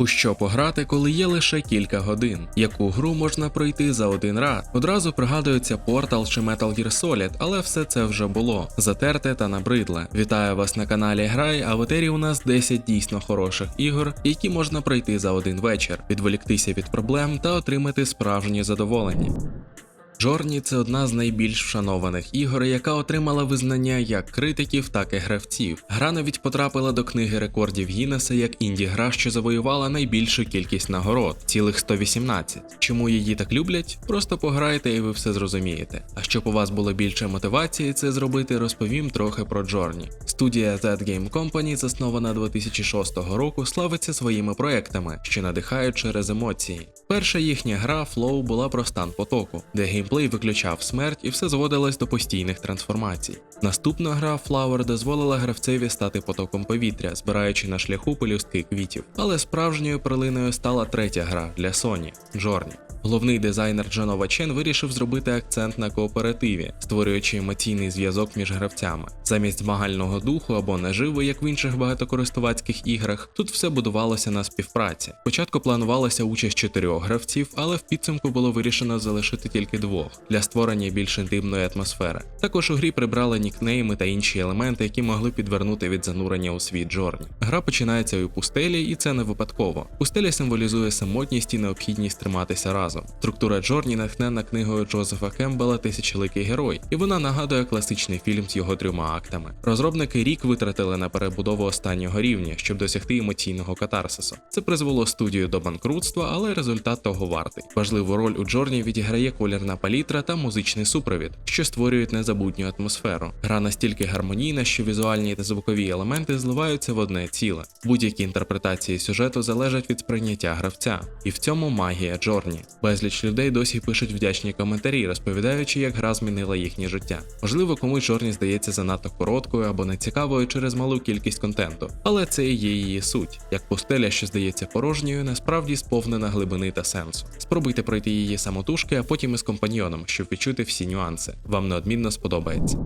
У що пограти, коли є лише кілька годин? Яку гру можна пройти за один раз? Одразу пригадується Portal чи Metal Gear Solid, але все це вже було затерте та набридле. Вітаю вас на каналі Грай, а в етері у нас 10 дійсно хороших ігор, які можна пройти за один вечір, відволіктися від проблем та отримати справжнє задоволення. Джорні це одна з найбільш вшанованих ігор, яка отримала визнання як критиків, так і гравців. Гра навіть потрапила до книги рекордів Гіннеса як інді-гра, що завоювала найбільшу кількість нагород цілих 118. Чому її так люблять? Просто пограйте і ви все зрозумієте. А щоб у вас було більше мотивації це зробити, розповім трохи про Джорні. Студія That Game Company, заснована 2006 року, славиться своїми проектами, що надихають через емоції. Перша їхня гра Flow була про стан потоку, де геймплей виключав смерть і все зводилось до постійних трансформацій. Наступна гра Flower дозволила гравцеві стати потоком повітря, збираючи на шляху пелюстки квітів. Але справжньою перлиною стала третя гра для Sony Journey. Головний дизайнер Джанова Чен вирішив зробити акцент на кооперативі, створюючи емоційний зв'язок між гравцями. Замість змагального духу або наживи, як в інших багатокористувацьких іграх, тут все будувалося на співпраці. Спочатку планувалася участь чотирьох гравців, але в підсумку було вирішено залишити тільки двох для створення більш інтимної атмосфери. Також у грі прибрали нікнейми та інші елементи, які могли підвернути від занурення у світ Джорні. Гра починається у пустелі, і це не випадково. Пустеля символізує самотність і необхідність триматися разом. Структура Джорні натхнена книгою Джозефа Кембела Тисячоликий герой, і вона нагадує класичний фільм з його трьома актами. Розробники рік витратили на перебудову останнього рівня, щоб досягти емоційного катарсису. Це призвело студію до банкрутства, але результат того вартий. Важливу роль у Джорні відіграє колірна палітра та музичний супровід, що створюють незабутню атмосферу. Гра настільки гармонійна, що візуальні та звукові елементи зливаються в одне ціле. Будь-які інтерпретації сюжету залежать від сприйняття гравця, і в цьому магія Джорні. Безліч людей досі пишуть вдячні коментарі, розповідаючи, як гра змінила їхнє життя. Можливо, комусь Джорні здається занадто короткою або нецікавою через малу кількість контенту, але це і є її суть. Як пустеля, що здається порожньою, насправді сповнена глибини та сенсу. Спробуйте пройти її самотужки, а потім із компаньйоном, щоб відчути всі нюанси. Вам неодмінно сподобається.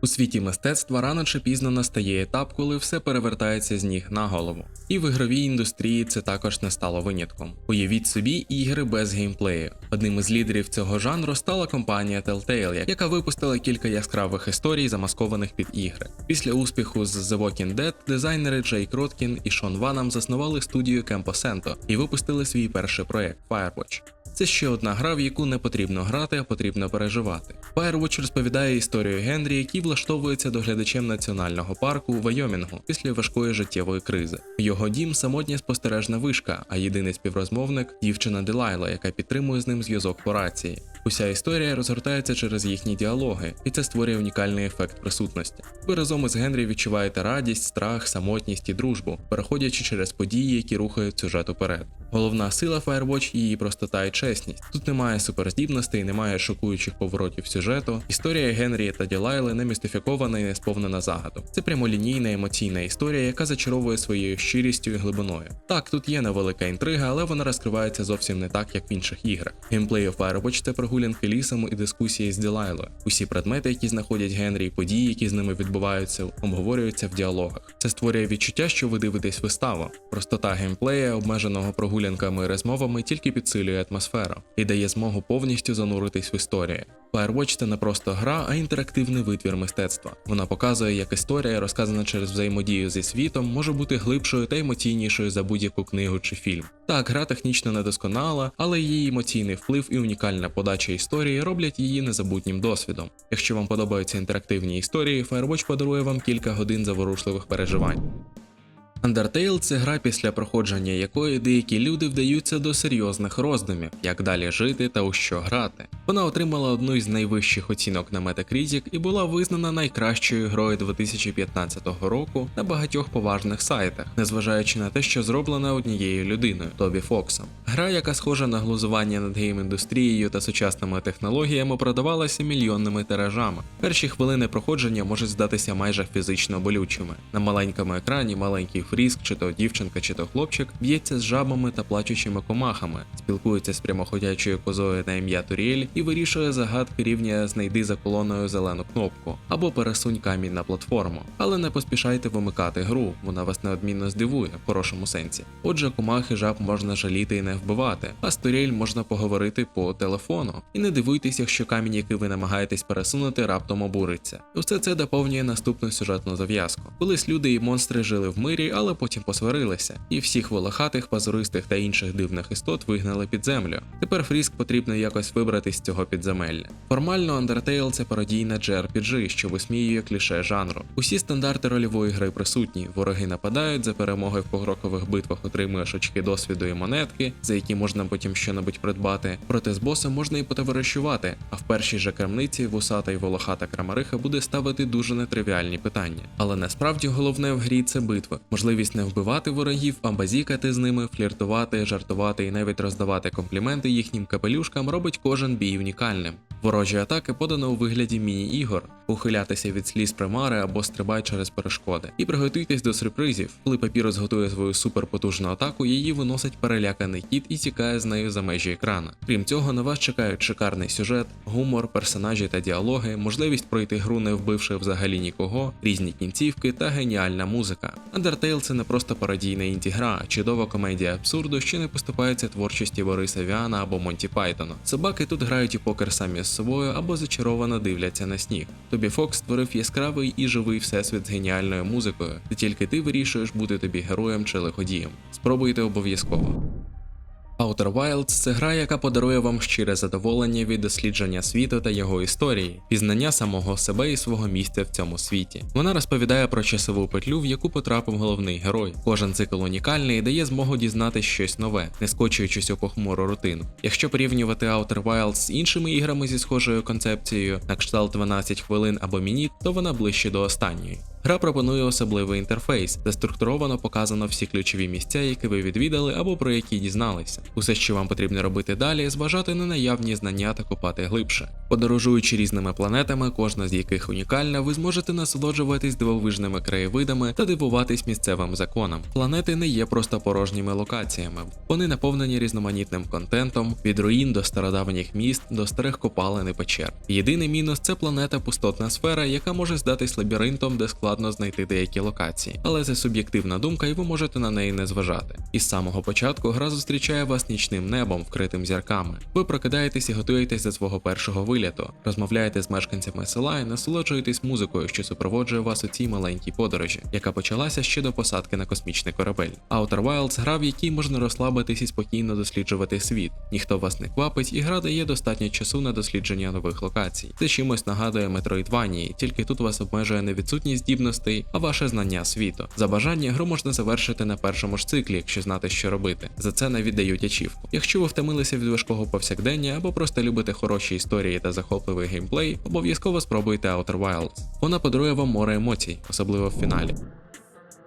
У світі мистецтва рано чи пізно настає етап, коли все перевертається з ніг на голову. І в ігровій індустрії це також не стало винятком. Уявіть собі ігри без геймплею. Одним із лідерів цього жанру стала компанія Telltale, яка випустила кілька яскравих історій, замаскованих під ігри. Після успіху з The Walking Dead дизайнери Джейк Роткін і Шон Ванам заснували студію Campo Santo і випустили свій перший проект Firewatch. Це ще одна гра, в яку не потрібно грати, а потрібно переживати. Firewatch розповідає історію Генрі, який влаштовується доглядачем національного парку у Вайомінгу після важкої життєвої кризи. Його дім самотня спостережна вишка, а єдиний співрозмовник дівчина Делайла, яка підтримує з ним зв'язок по рації. Уся історія розгортається через їхні діалоги, і це створює унікальний ефект присутності. Ви разом із Генрі відчуваєте радість, страх, самотність і дружбу, переходячи через події, які рухають сюжет уперед. Головна сила Firewatch – її простота і чесність. Тут немає суперздібностей, немає шокуючих поворотів сюжету. Історія Генрі та Ділайли не містифікована і не сповнена загадок. Це прямолінійна емоційна історія, яка зачаровує своєю щирістю і глибиною. Так, тут є невелика інтрига, але вона розкривається зовсім не так, як в інших іграх. Геймплей у Firewatch – це прогулянки лісом і дискусії з Ділайлою. Усі предмети, які знаходять Генрі, події, які з ними відбуваються, обговорюються в діалогах. Це створює відчуття, що ви дивитесь виставу. Простота геймплея, обмеженого прогулянками і розмовами, тільки підсилює атмосферу і дає змогу повністю зануритись в історію. Firewatch – це не просто гра, а інтерактивний витвір мистецтва. Вона показує, як історія, розказана через взаємодію зі світом, може бути глибшою та емоційнішою за будь-яку книгу чи фільм. Так, гра технічно недосконала, але її емоційний вплив і унікальна подача історії роблять її незабутнім досвідом. Якщо вам подобаються інтерактивні історії, Firewatch подарує вам кілька годин заворушливих переживань. Undertale – це гра, після проходження якої деякі люди вдаються до серйозних роздумів, як далі жити та у що грати. Вона отримала одну із найвищих оцінок на Metacritic і була визнана найкращою грою 2015 року на багатьох поважних сайтах, незважаючи на те, що зроблена однією людиною Тобі Фоксом. Гра, яка схожа на глузування над гейм-індустрією та сучасними технологіями, продавалася мільйонними тиражами. Перші хвилини проходження можуть здатися майже фізично болючими. На маленькому екрані маленький Фріск, чи то дівчинка, чи то хлопчик, б'ється з жабами та плачучими комахами, спілкується з прямоходячою козою на ім'я Туріель і вирішує загадки рівня знайди за колоною зелену кнопку або пересунь камінь на платформу. Але не поспішайте вимикати гру, вона вас неодмінно здивує в хорошому сенсі. Отже, комах і жаб можна жаліти і не вбивати, а з Туріель можна поговорити по телефону. І не дивуйтесь, якщо камінь, який ви намагаєтесь пересунути, раптом обуриться. Усе це доповнює наступну сюжетну зав'язку. Колись люди і монстри жили в мирі, але потім посварилися, і всіх волохатих, пазуристих та інших дивних істот вигнали під землю. Тепер Фріск потрібно якось вибратись з цього підземелля. Формально Undertale – це пародійна JRPG, що висміює кліше жанру. Усі стандарти рольової гри присутні. Вороги нападають за перемоги в покрокових битвах, отримуєш очки досвіду і монетки, за які можна потім щонебудь придбати. Проте з босом можна і потоваришувати, а в першій же крамниці вусата й волохата крамариха буде ставити дуже нетривіальні питання. Але насправді головне в грі це битва, можливість не вбивати ворогів, а базікати з ними, фліртувати, жартувати і навіть роздавати компліменти їхнім капелюшкам робить кожен бій унікальним. Ворожі атаки подано у вигляді міні-ігор, ухилятися від сліз примари або стрибай через перешкоди. І приготуйтесь до сюрпризів. Коли папірус готує свою суперпотужну атаку, її виносить переляканий кіт і тікає з нею за межі екрана. Крім цього, на вас чекають шикарний сюжет, гумор, персонажі та діалоги, можливість пройти гру, не вбивши взагалі нікого, різні кінцівки та геніальна музика. Undertale – це не просто пародійна інті-гра, а чудова комедія абсурду, що не поступається творчості Бориса Віана або Монті Пайтона. Собаки тут грають у покер самі з собою або зачаровано дивляться на сніг. Тобі Фокс створив яскравий і живий всесвіт з геніальною музикою, де тільки ти вирішуєш бути тобі героєм чи лиходієм. Спробуйте обов'язково. Outer Wilds – це гра, яка подарує вам щире задоволення від дослідження світу та його історії, пізнання самого себе і свого місця в цьому світі. Вона розповідає про часову петлю, в яку потрапив головний герой. Кожен цикл унікальний і дає змогу дізнатись щось нове, не скочуючись у похмуру рутину. Якщо порівнювати Outer Wilds з іншими іграми зі схожою концепцією, на кшталт 12 хвилин або мініт, то вона ближче до останньої. Гра пропонує особливий інтерфейс, де структуровано показано всі ключові місця, які ви відвідали або про які дізналися. Усе, що вам потрібно робити далі, зважати на наявні знання та копати глибше. Подорожуючи різними планетами, кожна з яких унікальна, ви зможете насолоджуватись дивовижними краєвидами та дивуватись місцевим законам. Планети не є просто порожніми локаціями, вони наповнені різноманітним контентом, від руїн до стародавніх міст до старих копалин і печер. Єдиний мінус це планета пустотна сфера, яка може здатись лабіринтом, де складно знайти деякі локації, але це суб'єктивна думка, і ви можете на неї не зважати. Із самого початку гра зустрічає вас нічним небом, вкритим зірками. Ви прокидаєтесь і готуєтесь до свого першого виліту, розмовляєте з мешканцями села і насолоджуєтесь музикою, що супроводжує вас у цій маленькій подорожі, яка почалася ще до посадки на космічний корабель. Outer Wilds – гра, в якій можна розслабитись і спокійно досліджувати світ. Ніхто вас не квапить, і гра дає достатньо часу на дослідження нових локацій. Це чимось нагадує Metroidvania, тільки тут вас обмежує не відсутність здібностей, а ваше знання світу. За бажання гру можна завершити на першому ж циклі, якщо знати, що робити. За це навіть дають ачівку. Якщо ви втомилися від важкого повсякдення або просто любите хороші історії та захопливий геймплей, обов'язково спробуйте Outer Wilds. Вона подарує вам море емоцій, особливо в фіналі.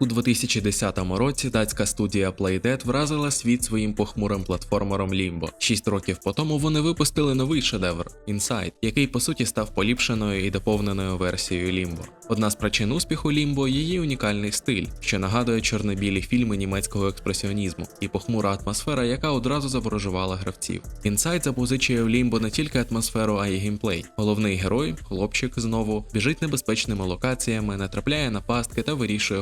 У 2010 році датська студія Playdead вразила світ своїм похмурим платформером Limbo. Шість років по тому вони випустили новий шедевр Inside, який по суті став поліпшеною і доповненою версією Limbo. Одна з причин успіху Limbo – її унікальний стиль, що нагадує чорно-білі фільми німецького експресіонізму і похмура атмосфера, яка одразу заворожувала гравців. Inside запозичує в Limbo не тільки атмосферу, а й геймплей. Головний герой, хлопчик знову, біжить небезпечними локаціями, натрапляє на пастки та вирішує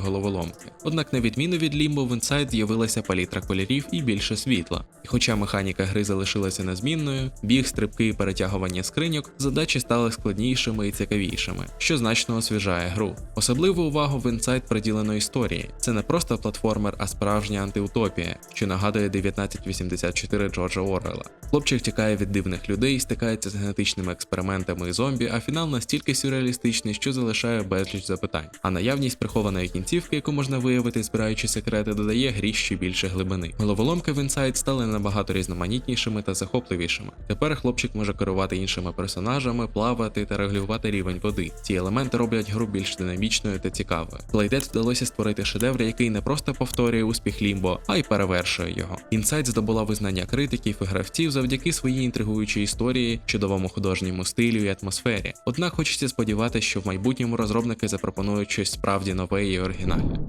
головоломки. Однак, на відміну від Limbo, в Inside з'явилася палітра кольорів і більше світла. І хоча механіка гри залишилася незмінною, біг, стрибки і перетягування скриньок, задачі стали складнішими і цікавішими, що значно освіжає гру. Особливу увагу в Inside приділено історії. Це не просто платформер, а справжня антиутопія, що нагадує 1984 Джорджа Орвелла. Хлопчик тікає від дивних людей, стикається з генетичними експериментами і зомбі, а фінал настільки сюрреалістичний, що залишає безліч запитань. А наявність прихованої кінцівки, яку можна виявити, збираючи секрети, додає грі ще більше глибини. Головоломки в Inside стали набагато різноманітнішими та захопливішими. Тепер хлопчик може керувати іншими персонажами, плавати та регулювати рівень води. Ці елементи роблять гру більш динамічною та цікавою. Playdead вдалося створити шедевр, який не просто повторює успіх Лімбо, а й перевершує його. Inside здобула визнання критиків і гравців завдяки своїй інтригуючій історії, чудовому художньому стилю і атмосфері. Однак хочеться сподіватися, що в майбутньому розробники запропонують щось справді нове і оригінальне.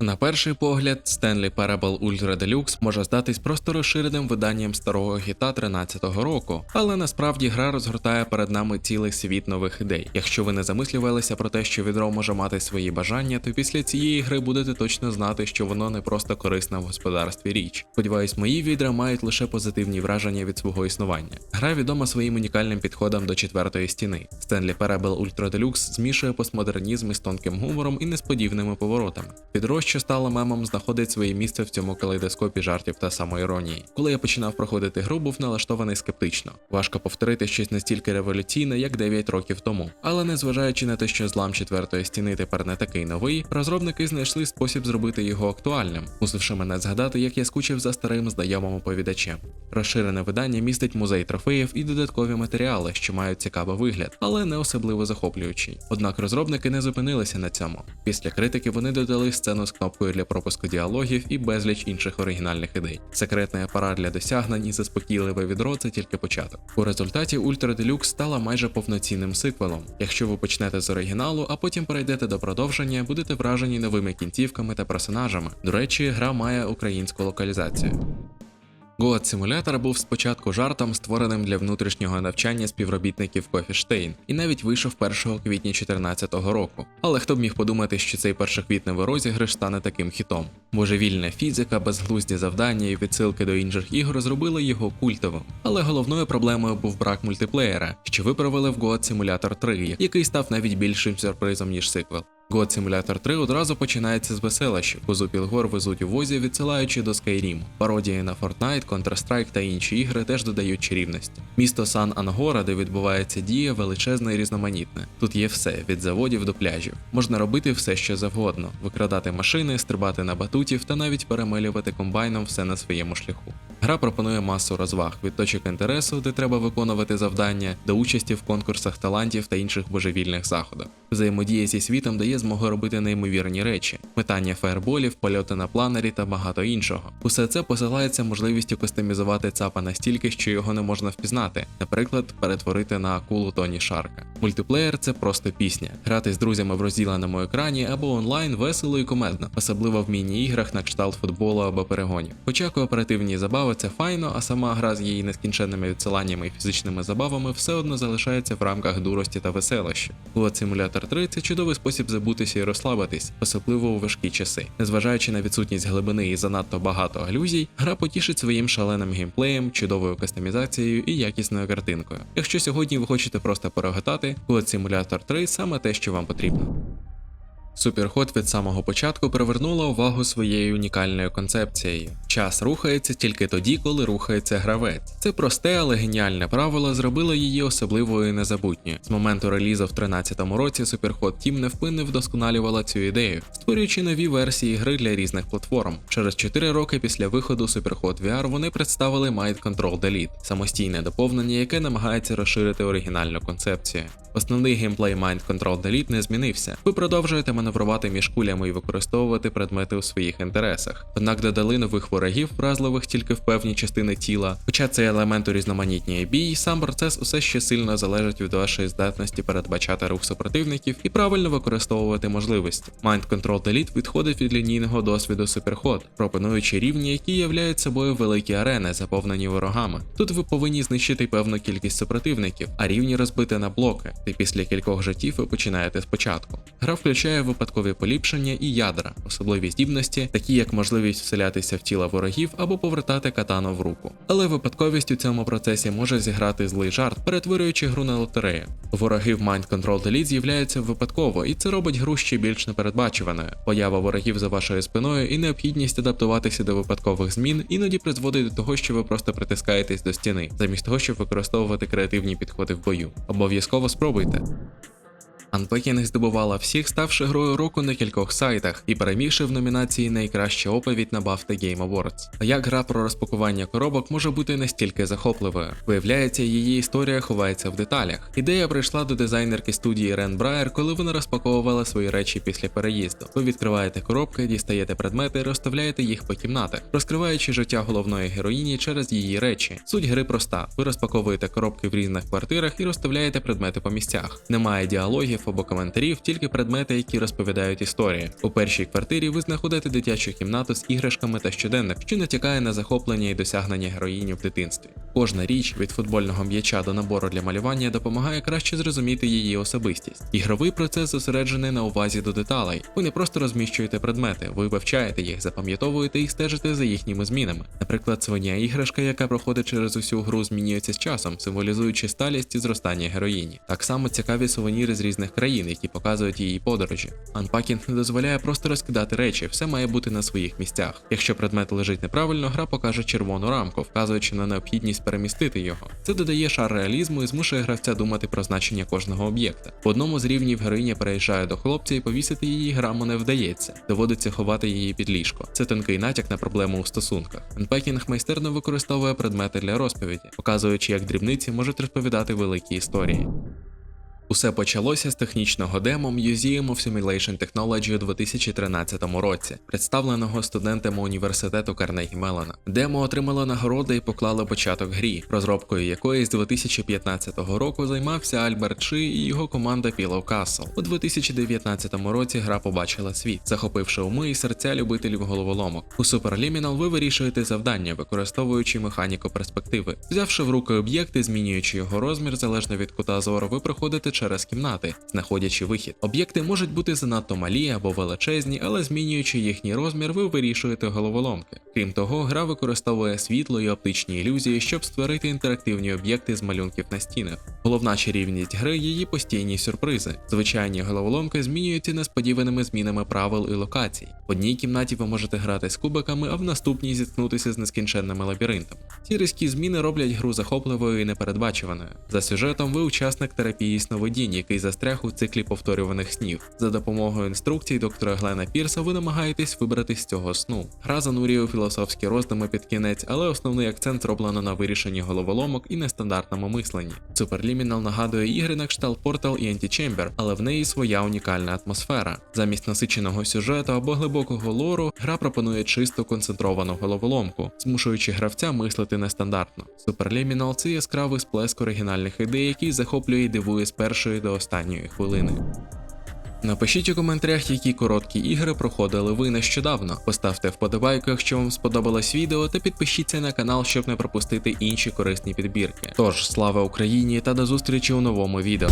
На перший погляд, Stanley Parable Ultra Deluxe може здатись просто розширеним виданням старого гіта 13-го року, але насправді гра розгортає перед нами цілий світ нових ідей. Якщо ви не замислювалися про те, що відро може мати свої бажання, то після цієї гри будете точно знати, що воно не просто корисна в господарстві річ. Сподіваюсь, мої відра мають лише позитивні враження від свого існування. Гра відома своїм унікальним підходом до четвертої стіни. Stanley Parable Ultra Deluxe змішує постмодернізм із тонким гумором і несподіваними поворотами. Відро, що стало мемом, знаходить своє місце в цьому калейдоскопі жартів та самоіронії. Коли я починав проходити гру, був налаштований скептично. Важко повторити щось настільки революційне, як 9 років тому. Але незважаючи на те, що злам четвертої стіни тепер не такий новий, розробники знайшли спосіб зробити його актуальним, мусивши мене згадати, як я скучив за старим знайомим оповідачем. Розширене видання містить музей трофеїв і додаткові матеріали, що мають цікавий вигляд, але не особливо захоплюючий. Однак розробники не зупинилися на цьому. Після критики вони додали сцену з кнопкою для пропуску діалогів і безліч інших оригінальних ідей. Секретний апарат для досягнень і заспокійливе відро це тільки початок. У результаті Ultra Deluxe стала майже повноцінним сиквелом. Якщо ви почнете з оригіналу, а потім перейдете до продовження, будете вражені новими кінцівками та персонажами. До речі, гра має українську локалізацію. Goat Simulator був спочатку жартом, створеним для внутрішнього навчання співробітників Coffee і навіть вийшов 1 квітня 2014 року. Але хто б міг подумати, що цей першоквітневий розіграш стане таким хітом? Божевільна фізика, безглузді завдання і відсилки до інших ігор зробили його культовим. Але головною проблемою був брак мультиплеєра, що виправили в Goat Simulator 3, який став навіть більшим сюрпризом ніж сиквел. God Simulator 3 одразу починається з веселощів. Козу Пілгор везуть у возі, відсилаючи до Skyrim. Пародії на Fortnite, Counter-Strike та інші ігри теж додають чарівності. Місто Сан Ангора, де відбувається дія, величезне і різноманітне. Тут є все від заводів до пляжів. Можна робити все, що завгодно: викрадати машини, стрибати на батутів та навіть перемилювати комбайном все на своєму шляху. Гра пропонує масу розваг від точок інтересу, де треба виконувати завдання, до участі в конкурсах талантів та інших божевільних заходах. Взаємодія зі світом дає змогу робити неймовірні речі: метання фаерболів, польоти на планері та багато іншого. Усе це посилається можливістю кастомізувати ЦАПа настільки, що його не можна впізнати, наприклад, перетворити на акулу Тоні Шарка. Мультиплеєр це просто пісня. Грати з друзями в розділеному екрані або онлайн весело і комедно, особливо в міні-іграх на кшталт футболу або перегонів. Хоча кооперативні забави це файно, а сама гра з її нескінченними відсиланнями і фізичними забавами все одно залишається в рамках дурості та веселощі. Goat Simulator 3 це чудовий спосіб забутися і розслабитись, особливо у важкі часи. Незважаючи на відсутність глибини і занадто багато алюзій, гра потішить своїм шаленим геймплеєм, чудовою кастомізацією і якісною картинкою. Якщо сьогодні ви хочете просто переготати, Goat Simulator 3 саме те, що вам потрібно. Суперход від самого початку привернула увагу своєю унікальною концепцією. Час рухається тільки тоді, коли рухається гравець. Це просте, але геніальне правило зробило її особливою і незабутньою. З моменту релізу в 13-му році Суперход Team невпинно вдосконалювала цю ідею, створюючи нові версії гри для різних платформ. Через 4 роки після виходу Суперход VR вони представили Mind Control Delete – самостійне доповнення, яке намагається розширити оригінальну концепцію. Основний геймплей Mind Control Delete не змінився. Ви продовжуєте маневрувати між кулями і використовувати предмети у своїх інтересах. Однак додали нових ворогів, вразливих тільки в певні частини тіла. Хоча цей елемент урізноманітнює бій, сам процес усе ще сильно залежить від вашої здатності передбачати рух супротивників і правильно використовувати можливості. Mind Control Delete відходить від лінійного досвіду Суперход, пропонуючи рівні, які являють собою великі арени, заповнені ворогами. Тут ви повинні знищити певну кількість супротивників, а рівні розбити на блоки і після кількох життів ви починаєте спочатку. Гра включає випадкові поліпшення і ядра, особливі здібності, такі як можливість вселятися в тіла ворогів або повертати катану в руку. Але випадковість у цьому процесі може зіграти злий жарт, перетворюючи гру на лотерею. Вороги в Mind Control Delete з'являються випадково, і це робить гру ще більш непередбачуваною. Поява ворогів за вашою спиною і необхідність адаптуватися до випадкових змін іноді призводить до того, що ви просто притискаєтесь до стіни, замість того, щоб використовувати креативні підходи в бою. Обов'язково спробуйте робити. Unpacking здобувала всіх, ставши грою року на кількох сайтах і перемігши в номінації Найкраща оповідь на BAFTA Game Awards. А як гра про розпакування коробок може бути настільки захопливою? Виявляється, її історія ховається в деталях. Ідея прийшла до дизайнерки студії Рен Брайер, коли вона розпаковувала свої речі після переїзду. Ви відкриваєте коробки, дістаєте предмети, розставляєте їх по кімнатах, розкриваючи життя головної героїні через її речі. Суть гри проста: ви розпаковуєте коробки в різних квартирах і розставляєте предмети по місцях. Немає діалогів, або коментарів тільки предмети, які розповідають історії. У першій квартирі ви знаходите дитячу кімнату з іграшками та щоденник, що натякає на захоплення і досягнення героїні в дитинстві. Кожна річ від футбольного м'яча до набору для малювання допомагає краще зрозуміти її особистість. Ігровий процес зосереджений на увазі до деталей. Ви не просто розміщуєте предмети, ви вивчаєте їх, запам'ятовуєте і стежите за їхніми змінами. Наприклад, свиня іграшка, яка проходить через усю гру, змінюється з часом, символізуючи сталість і зростання героїні. Так само цікаві сувеніри з різних країн, які показують її подорожі. Анпакінг не дозволяє просто розкидати речі, все має бути на своїх місцях. Якщо предмет лежить неправильно, гра покаже червону рамку, вказуючи на необхідність перемістити його. Це додає шар реалізму і змушує гравця думати про значення кожного об'єкта. В одному з рівнів героїня переїжджає до хлопця і повісити її граму не вдається. Доводиться ховати її під ліжко. Це тонкий натяк на проблему у стосунках. Анпекінг майстерно використовує предмети для розповіді, показуючи, як дрібниці можуть розповідати великі історії. Усе почалося з технічного демо Museum of Simulation Technology у 2013 році, представленого студентами університету Карнегі Мелона. Демо отримало нагороди і поклало початок грі, розробкою якої з 2015 року займався Альберт Ши і його команда Pillow Castle. У 2019 році гра побачила світ, захопивши уми і серця любителів головоломок. У Superliminal ви вирішуєте завдання, використовуючи механіку перспективи. Взявши в руки об'єкт і змінюючи його розмір залежно від кута зору, ви проходите через кімнати, знаходячи вихід. Об'єкти можуть бути занадто малі або величезні, але змінюючи їхній розмір, ви вирішуєте головоломки. Крім того, гра використовує світло і оптичні ілюзії, щоб створити інтерактивні об'єкти з малюнків на стінах. Головна чарівність гри її постійні сюрпризи. Звичайні головоломки змінюються несподіваними змінами правил і локацій. В одній кімнаті ви можете грати з кубиками, а в наступній зіткнутися з нескінченними лабіринтами. Ці різкі зміни роблять гру захопливою і непередбачуваною. За сюжетом ви учасник терапії сновидінь, який застряг у циклі повторюваних снів. За допомогою інструкцій доктора Глена Пірса ви намагаєтесь вибратись з цього сну. Гра занурює філософські роздуми під кінець, але основний акцент зроблено на вирішенні головоломок і нестандартному мисленні. Superliminal нагадує ігри на кшталт Portal і Antichamber, але в неї своя унікальна атмосфера. Замість насиченого сюжету або глибокого лору, гра пропонує чисто концентровану головоломку, змушуючи гравця мислити нестандартно. Superliminal – це яскравий сплеск оригінальних ідей, який захоплює і дивує з першої до останньої хвилини. Напишіть у коментарях, які короткі ігри проходили ви нещодавно. Поставте вподобайку, якщо вам сподобалось відео, та підпишіться на канал, щоб не пропустити інші корисні підбірки. Тож, слава Україні та до зустрічі у новому відео.